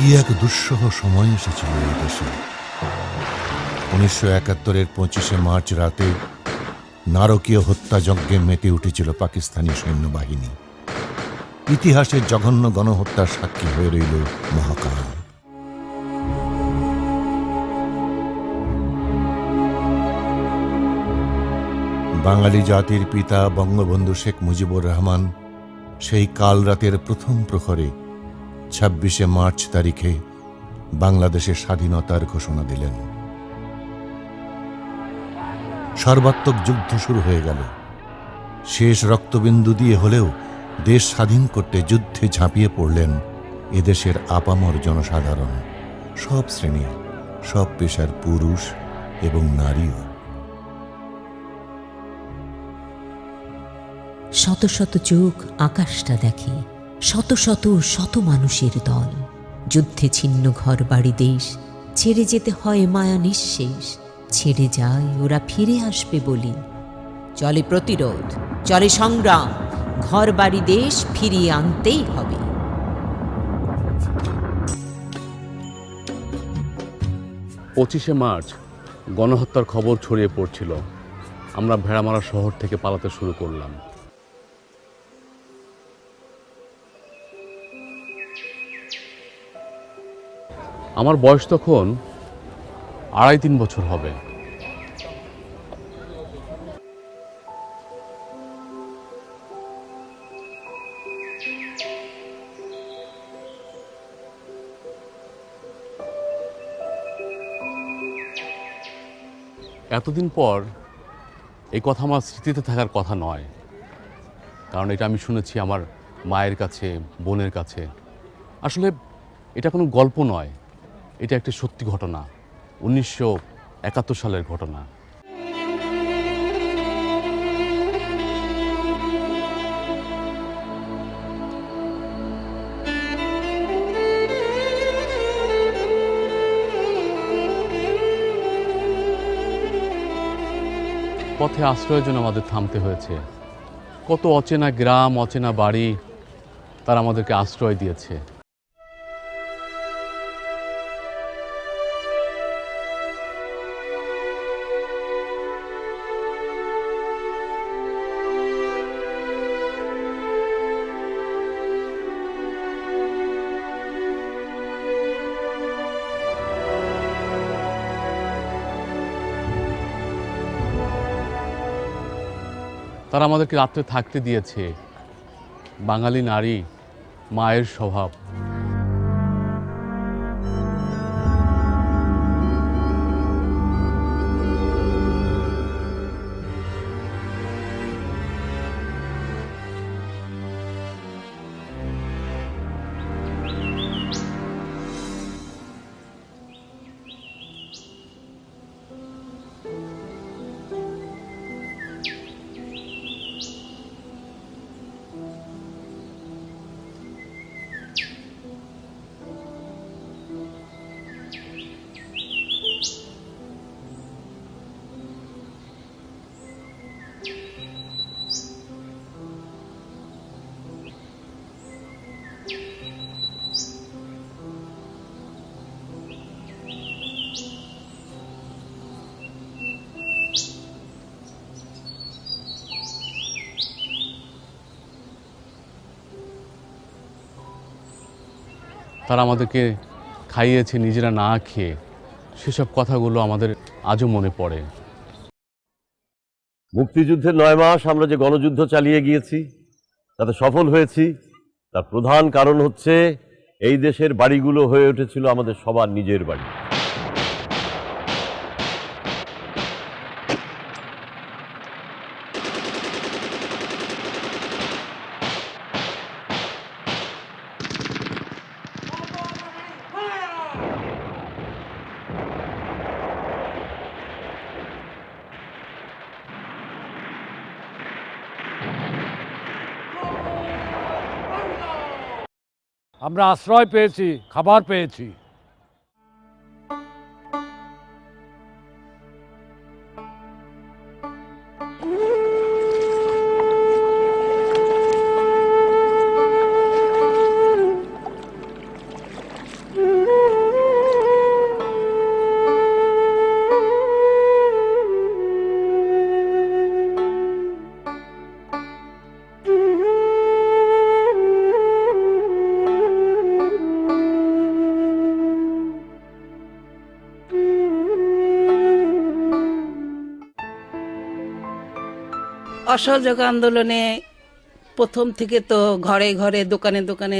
কি এক দুঃসহ সময় এসেছিল এই দেশে? উনিশশো একাত্তরের পঁচিশে মার্চ রাতে নারকীয় হত্যাযজ্ঞে মেতে উঠেছিল পাকিস্তানি সৈন্যবাহিনী। ইতিহাসের জঘন্য গণহত্যার সাক্ষী হয়ে রইল মহাকাল। বাঙালি জাতির পিতা বঙ্গবন্ধু শেখ মুজিবুর রহমান সেই কাল রাতের প্রথম প্রহরে ছাব্বিশে মার্চ তারিখে বাংলাদেশের স্বাধীনতার ঘোষণা দিলেন। সর্বাত্মক যুদ্ধ শুরু হয়ে গেল। শেষ রক্তবিন্দু দিয়ে হলেও দেশ স্বাধীন করতে যুদ্ধে ঝাঁপিয়ে পড়লেন এদেশের আপামর জনসাধারণ, সব শ্রেণির সব পেশার পুরুষ এবং নারীও। শত শত চোখ আকাশটা দেখে শত শত শত মানুষের দল। যুদ্ধে ছিন্ন ঘর, বাড়ি, দেশ। ছেড়ে যেতে হয় মায়া নিঃশেষ। ছেড়ে যায়, ওরা ফিরে আসবে বলি। চলে প্রতিরোধ, চলে সংগ্রাম। ঘর, বাড়ি, দেশ ফিরিয়ে আনতেই হবে। পঁচিশে মার্চ, গণহত্যার খবর ছড়িয়ে পড়ছিল। আমরা ভেড়ামারা শহর থেকে পালাতে শুরু করলাম। আমার বয়স তখন আড়াই তিন বছর হবে। এতদিন পর এই কথা আমার স্মৃতিতে থাকার কথা নয়। কারণ এটা আমি শুনেছি আমার মায়ের কাছে, বোনের কাছে। আসলে এটা কোনো গল্প নয়। এটা একটি সত্যি ঘটনা, উনিশশো একাত্তর সালের ঘটনা। পথে আশ্রয়ের জন্য আমাদের থামতে হয়েছে। কত অচেনা গ্রাম, অচেনা বাড়ি তারা আমাদেরকে আশ্রয় দিয়েছে। তারা আমাদেরকে রাত্রে থাকতে দিয়েছে। বাঙালি নারী মায়ের স্বভাব। তারা আমাদেরকে খাইয়েছে, নিজেরা না খেয়ে। সেসব কথাগুলো আমাদের আজও মনে পড়ে। মুক্তিযুদ্ধের নয় মাস আমরা যে গণযুদ্ধ চালিয়ে গিয়েছি, তাতে সফল হয়েছি। তার প্রধান কারণ হচ্ছে, এই দেশের বাড়িগুলো হয়ে উঠেছিল আমাদের সবার নিজের বাড়ি। আমরা আশ্রয় পেয়েছি খাবার পেয়েছি। অসহযোগ আন্দোলনে প্রথম থেকে তো ঘরে ঘরে, দোকানে দোকানে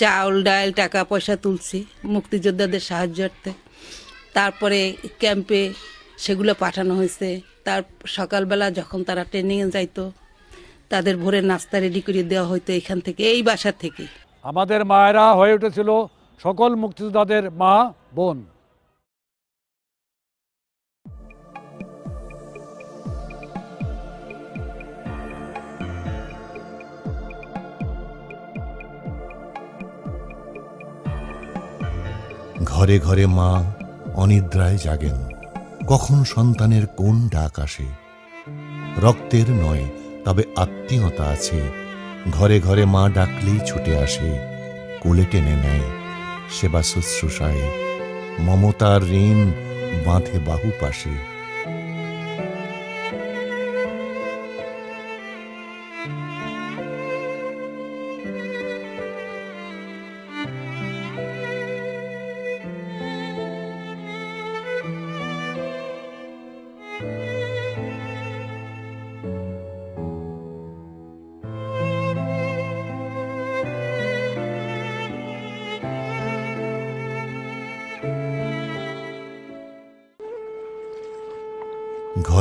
চাউল, ডাল, টাকা পয়সা তুলছি মুক্তিযোদ্ধাদের সাহায্যার্থে তারপরে ক্যাম্পে সেগুলো পাঠানো হয়েছে। তার সকালবেলা যখন তারা ট্রেনিংয়ে যাইতো, তাদের ভোরে নাস্তা রেডি করে দেওয়া হতো এখান থেকে, এই বাসা থেকে। আমাদের মায়েরা হয়ে উঠেছিল সকল মুক্তিযোদ্ধাদের মা, বোন। ঘরে ঘরে মা অনিদ্রায় জাগেন। কখন সন্তানের কোন ডাক আসে? রক্তের নয়, তবে আত্মীয়তা আছে। ঘরে ঘরে মা ডাকলেই ছুটে আসে। কোলে টেনে নেয় সেবা শুশ্রূষায়। মমতার ঋণ বাঁধে বাহু পাশে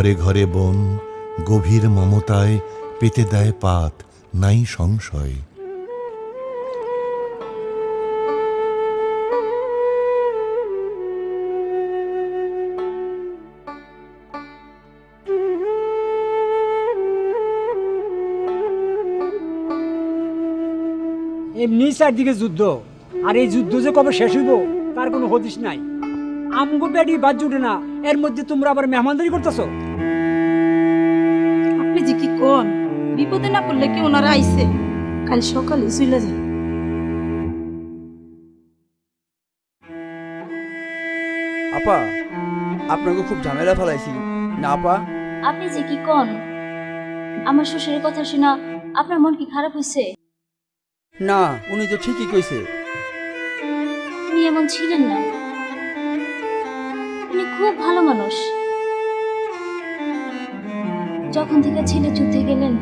ঘরে ঘরে বোন গভীর মমতায় পেতে দেয় পাত, নাই সংশয়। এমনি চারদিকে যুদ্ধ। আর এই যুদ্ধ যে কবে শেষ হইব, তার কোনো হদিস নাই। আমগো বেডি বাদ জুটে না এর মধ্যে তোমরা আবার মেহমানদারি করতেছো? আপনি যে কি কোন বিপদে না পড়লে কি ওনারা আইছে কাল সকালে চলে যায় আপা আপনাকে খুব ঝামেলা ফেলাইছি। না আপা? আপনি যে কি কন আমার শ্বশুরের কথা শোনা আপনার মন কি খারাপ হয়েছে না উনি তো ঠিকই কইছে। উনি এমন ছিলেন না। উনি খুব ভালো মানুষ। যখন থেকে ছেলে যুদ্ধে গেলেন,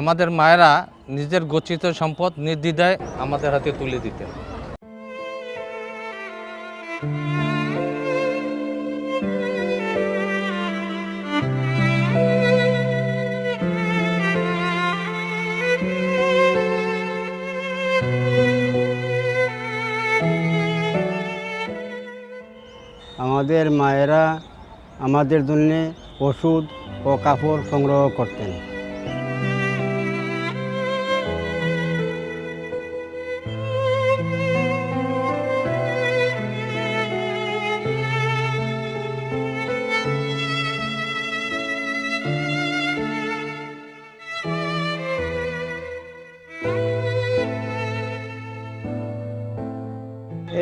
আমাদের মায়েরা নিজের গচ্ছিত সম্পদ নির্দ্বিধায় আমাদের হাতে তুলে দিতেন। আমাদের মায়েরা আমাদের জন্য ওষুধ ও কাপড় সংগ্রহ করতেন।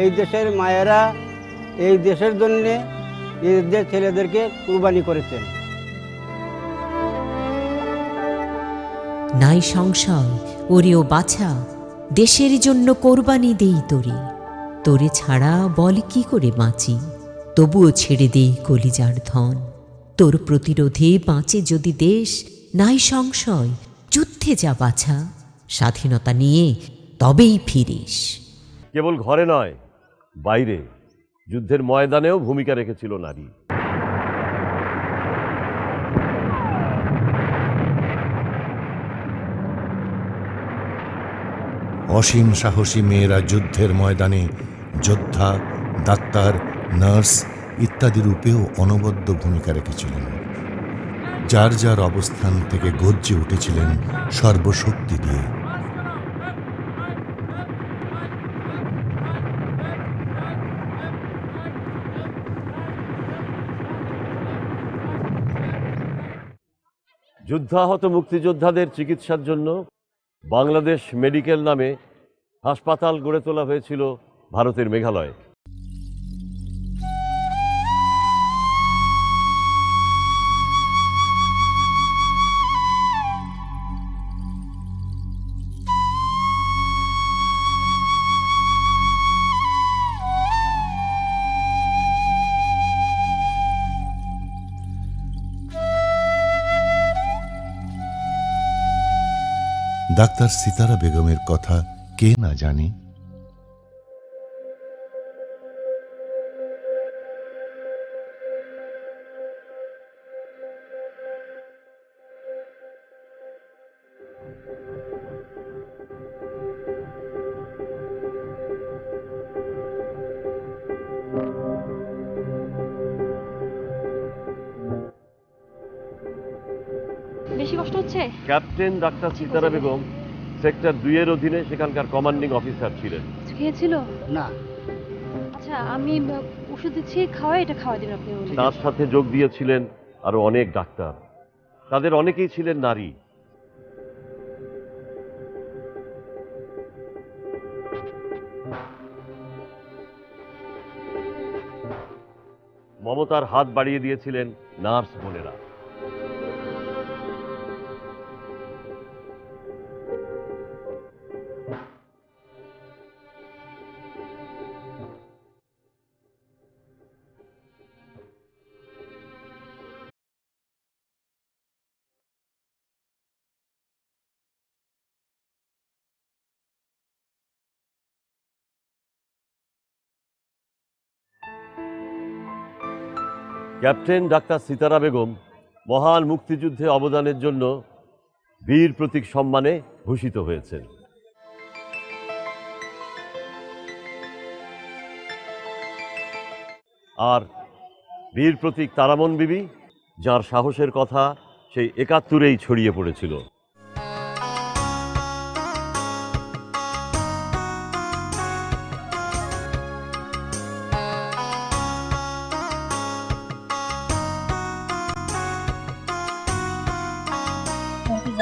এই দেশের মায়েরা এই দেশের জন্য নিজেদের ছেলেদেরকে কুরবানি করেছেন। নাই সংশয় ওরে ও বাছা দেশের জন্য কোরবানি দেই তোরে। তোরে ছাড়া বল কি করে বাঁচি? তবুও ছেড়ে দেই কলিজার ধন। তোর প্রতিরোধে বাঁচে যদি দেশ নাই সংশয় যুদ্ধে যা বাছা স্বাধীনতা নিয়ে তবেই ফিরিস। কেবল ঘরে নয় বাইরে। যুদ্ধের ময়দানেও ভূমিকা রেখেছিল নারী। অসীম সাহসী মেয়েরা যুদ্ধের ময়দানে যোদ্ধা, ডাক্তার, নার্স ইত্যাদি রূপেও অনবদ্য ভূমিকা রেখেছিলেন। যার যার অবস্থান থেকে গর্জে উঠেছিলেন সর্বশক্তি দিয়ে। যুদ্ধাহত মুক্তিযোদ্ধাদের চিকিৎসার জন্য বাংলাদেশ মেডিকেল নামে হাসপাতাল গড়ে তোলা হয়েছিল ভারতের মেঘালয়ে। ডাক্তার সিতারা বেগমের কথা কে না জানে? বেশি কষ্ট হচ্ছে? Captain doctor Sitara Begum sector দুইয়ের অধীনে সেখানকার কমান্ডিং অফিসার ছিলেন। খেয়েছিল? না। আচ্ছা আমি ওষুধ দিচ্ছি খাওয়াই এটা খাওয়া দিন আপনি তার সাথে যোগ দিয়েছিলেন আরও অনেক ডাক্তার। তাদের অনেকেই ছিলেন নারী। মমতার হাত বাড়িয়ে দিয়েছিলেন নার্স বোনেরা। ক্যাপ্টেন ডাক্তার সিতারা বেগম মহান মুক্তিযুদ্ধে অবদানের জন্য বীর প্রতীক সম্মানে ভূষিত হয়েছেন। আর বীর প্রতীক তারামন বিবি, যার সাহসের কথা সেই একাত্তরেই ছড়িয়ে পড়েছিল।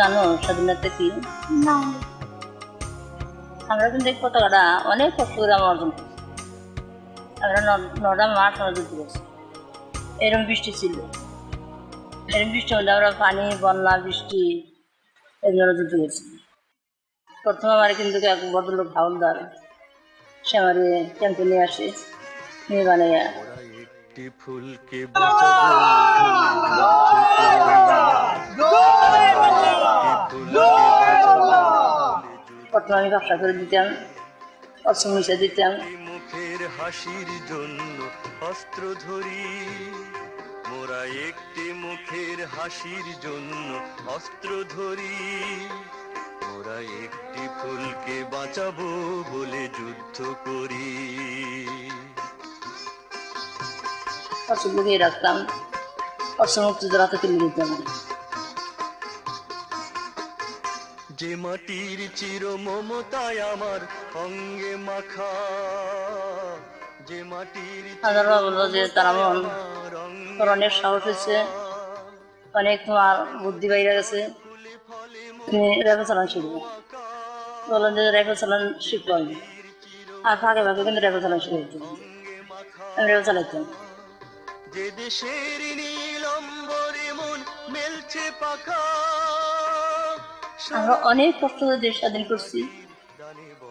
জানো স্বাধীনতা কি? না। আমরা কিন্তু এই পতাকাটা অনেক কষ্ট করে আমরা অর্জন করছি। আমরা নটা মাস আমরা যুদ্ধ করছি। এরকম বৃষ্টি ছিল। এরকম বৃষ্টির মধ্যে আমরা পানি বন্যা বৃষ্টি এগুলো যুদ্ধ করছি। প্রথম আমার কিন্তু এক ভদ্রলোক হাওলদার সে আমার ক্যাম্পে নিয়ে আসে। নিয়ে বানিয়ে আমি ব্যবসা করে দিতাম অস্ত্র মিশে দিতাম মুখের হাসির জন্য অস্ত্র ধরি। মোরা একটি মুখের হাসির জন্য অস্ত্র ধরি। মোরা একটি ফুলকে বাঁচাবো বলে যুদ্ধ করি। লুকিয়ে রাখতাম। অস্ত্র মুক্তিদের হাতে তুলে দিতাম যে মাটির চির মমতায় আমার অঙ্গে মাখা যে মাটির যে তারা অনেক সাহস হয়েছে। অনেক তোমার বুদ্ধি বাইরে গেছে। তুমি রেখা চালান শিখবে। বললেন যে রেখা চালান শিখব আমি। আর ফাঁকে ফাঁকে কিন্তু রেখা চালান শিখে রেখা চালাইতাম যে দেশের নীলম্বরে মন মেলছে পাখা আমরা অনেক কষ্ট করে দেশ স্বাধীন করছি।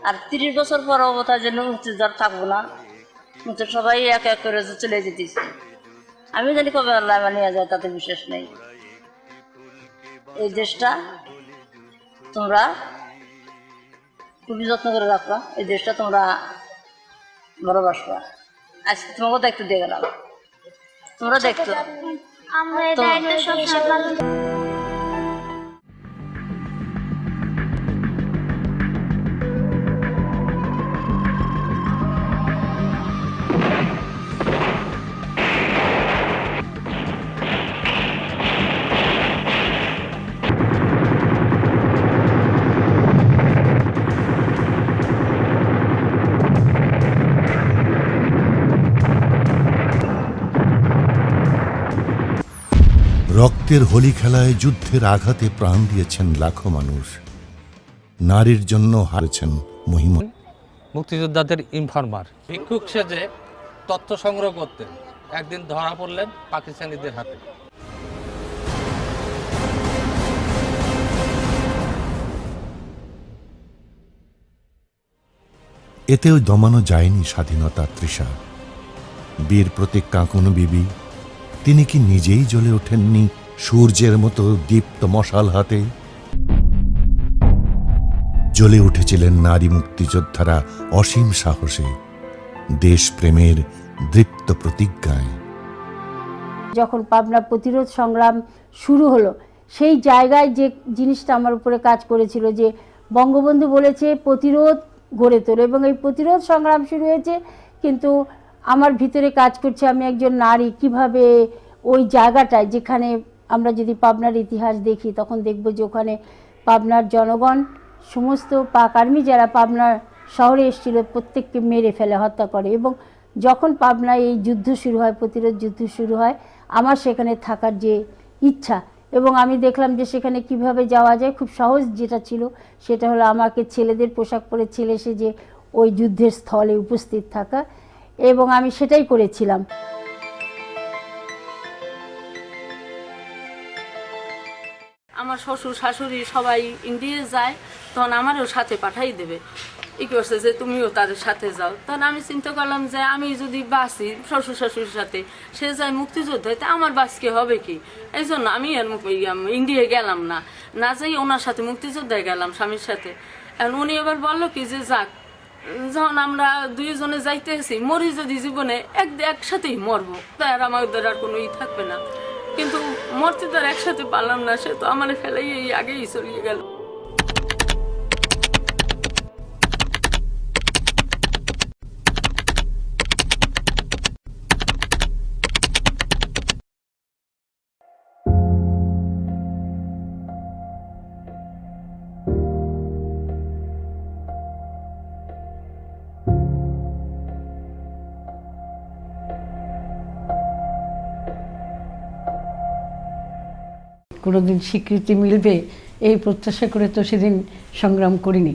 আর তিরিশ বছর পর অবতার জন্য মুক্তিযোদ্ধার থাকব না। মুক্তি সবাই এক এক করে চলে যেতেছে। আমি জানি কবে আল্লাহ আমার নিয়ে যায়, তাতে বিশ্বাস নেই। এই দেশটা তোমরা খুবই যত্ন করে রাখবা। এই দেশটা তোমরা ভালোবাসবা। আজকে তোমাকে দায়িত্ব দিয়ে গেলাম তোমরা দেখতো আমরা রক্তের হোলি খেলায় যুদ্ধের আঘাতে প্রাণ দিয়েছেন লাখো মানুষ। নারীর জন্য হারেছেন মহিমা। মুক্তিযোদ্ধাদের ইনফরমার। ভিক্ষুক সেজে তথ্য সংগ্রহ করতেন একদিন ধরা পড়লেন পাকিস্তানিদের হাতে। এতেও দমানো যায়নি স্বাধীনতা তৃষা। বীর প্রতীক কাঁকুন বিবি তিনি কি নিজেই জ্বলে ওঠেননি সূর্যের মতো দীপ্ত মশাল হাতে? জ্বলে উঠেছিলেন নারী মুক্তিযোদ্ধারা অসীম সাহসে, দেশপ্রেমের দৃপ্ত প্রতিজ্ঞায়। যখন পাবনা প্রতিরোধ সংগ্রাম শুরু হলো, সেই জায়গায় যে জিনিসটা আমার উপরে কাজ করেছিল, যে বঙ্গবন্ধু বলেছে, প্রতিরোধ গড়ে তোলো। এবং এই প্রতিরোধ সংগ্রাম শুরু হয়েছে কিন্তু আমার ভিতরে কাজ করছে আমি একজন নারী, কীভাবে ওই জায়গাটায় যেখানে আমরা যদি পাবনার ইতিহাস দেখি, তখন দেখব যে ওখানে পাবনার জনগণ, সমস্ত পাক আর্মি যারা পাবনার শহরে এসেছিল, প্রত্যেককে মেরে ফেলে, হত্যা করে। এবং যখন পাবনায় এই যুদ্ধ শুরু হয়, প্রতিরোধ যুদ্ধ শুরু হয়, আমার সেখানে থাকার যে ইচ্ছা এবং আমি দেখলাম যে সেখানে কীভাবে যাওয়া যায়, খুব সহজ যেটা ছিল, সেটা হলো আমাকে ছেলেদের পোশাক পরে ছেলে এসে যে ওই যুদ্ধের স্থলে উপস্থিত থাকা এবং আমি সেটাই করেছিলাম। আমার শ্বশুর, শাশুড়ি সবাই ইন্ডিয়া যায়, তখন আমারও সাথে পাঠাই দেবে। ই করছে যে, তুমিও তাদের সাথে যাও। তখন আমি চিন্তা করলাম যে, আমি যদি বাঁচি, শ্বশুর, শাশুড়ির সাথে, সে যায় মুক্তিযোদ্ধায়, তা আমার বাঁচকে হবে কি? এই জন্য আমি আর ইন্ডিয়া গেলাম না। না যাই ওনার সাথে মুক্তিযোদ্ধায় গেলাম, স্বামীর সাথে। এখন উনি এবার বলল কি যে, যাক যখন আমরা দুইজনে যাইতেছি, মরি যদি জীবনে এক একসাথেই মরবো তাই আর আমাদের আর কোনো ই থাকবে না। কিন্তু মরতে তো আর একসাথে পারলাম না, সে তো আমার ফেলাই এই আগেই চলিয়ে গেল। কোনোদিন স্বীকৃতি মিলবে, এই প্রত্যাশা করে তো সেদিন সংগ্রাম করিনি।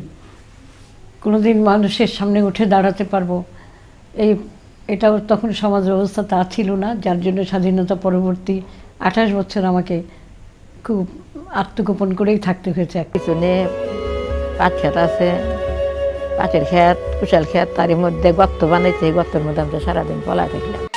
কোনোদিন মানুষের সামনে উঠে দাঁড়াতে পারব। এই, এটাও তখন সমাজ ব্যবস্থা তা ছিল না, যার জন্য স্বাধীনতা পরবর্তী আঠাশ বছর আমাকে খুব আত্মগোপন করেই থাকতে হয়েছে। পিছনে পাট ক্ষেত আছে, পাটের ক্ষেত, কুশাল ক্ষেত, তারই মধ্যে গর্ত বানাইছে, এই গর্তের মধ্যে আমরা সারাদিন পলায় থাকলাম।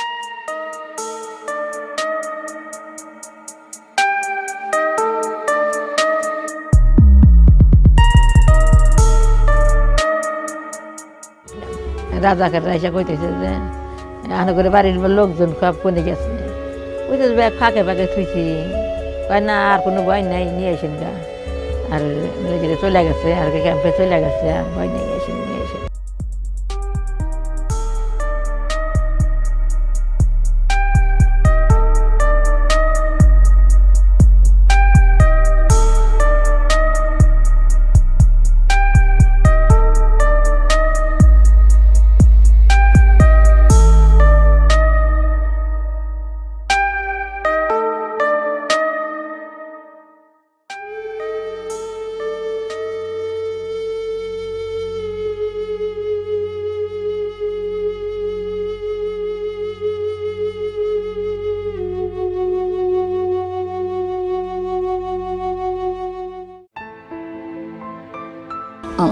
রাজাকার রাইসা কইতেছে যে আনা করে বাড়ির লোকজন সব কনে গেছে। কইতেছে ব্যাগ ফাঁকে ফাঁকে থুইছি। কয়, না, আর কোনো ভয় নাই, নিয়ে আসেন গা। আর চলে গেছে, আর ক্যাম্পে চলে গেছে, আর ভয় নেই।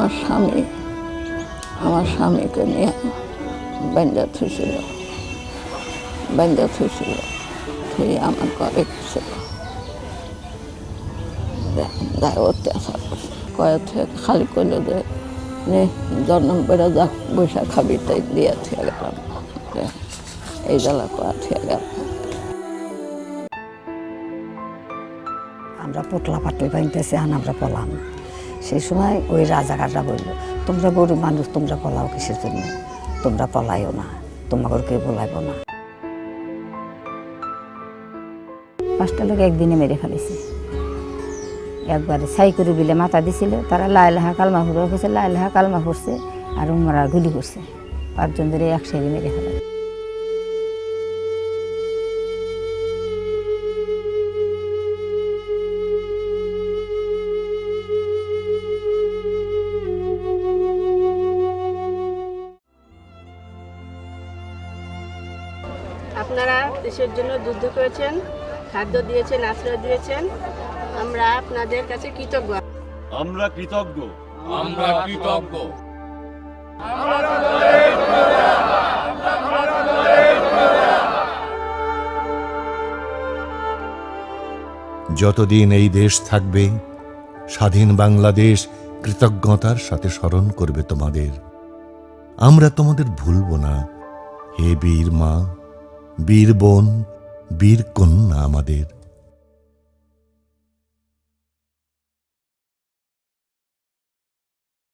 আমার স্বামী, আমার স্বামীকে নিয়ে বাঞ্জা থুছিল বাঞ্জা থুছিল থুই আমার ঘরে ছিল অত্যাচার করছে থেকে খালি করল যে জন্ম বেড়ে যা, বৈশাখ খাবি, তাই দিয়ে থেকে গেলাম। এই জ্বালা করা থেকে গেলাম। আমরা পোটলা পাটলি পাইতেছি আন আমরা পলাম। সেই সময় ওই রাজাকাররা বলল, তোমরা গরিব মানুষ, তোমরা পলাও কিসের জন্য? তোমরা পলাইও না, তোমাকে পলাইব না। পাঁচটা লোক একদিনে মেরে ফেলেছে। একবারে সাই করে বিলে মাথা দিছিল, তারা লাহা কালমা গেছে লাই লাহা কালমা ফুরছে আর উমরা গুলি করছে। পাঁচজন ধরে একসাথে মেরে ফেলে আপনারা দেশের জন্য যুদ্ধ করেছেন খাদ্য দিয়েছেন আশ্রয় দিয়েছেন আমরা আপনাদের কাছে কৃতজ্ঞ। আমরা কৃতজ্ঞ। আমরা কৃতজ্ঞ। যতদিন এই দেশ থাকবে স্বাধীন বাংলাদেশ কৃতজ্ঞতার সাথে স্মরণ করবে তোমাদের। আমরা তোমাদের ভুলব না হে বীর মা। বীর বোন বীর কন্যা আমাদের।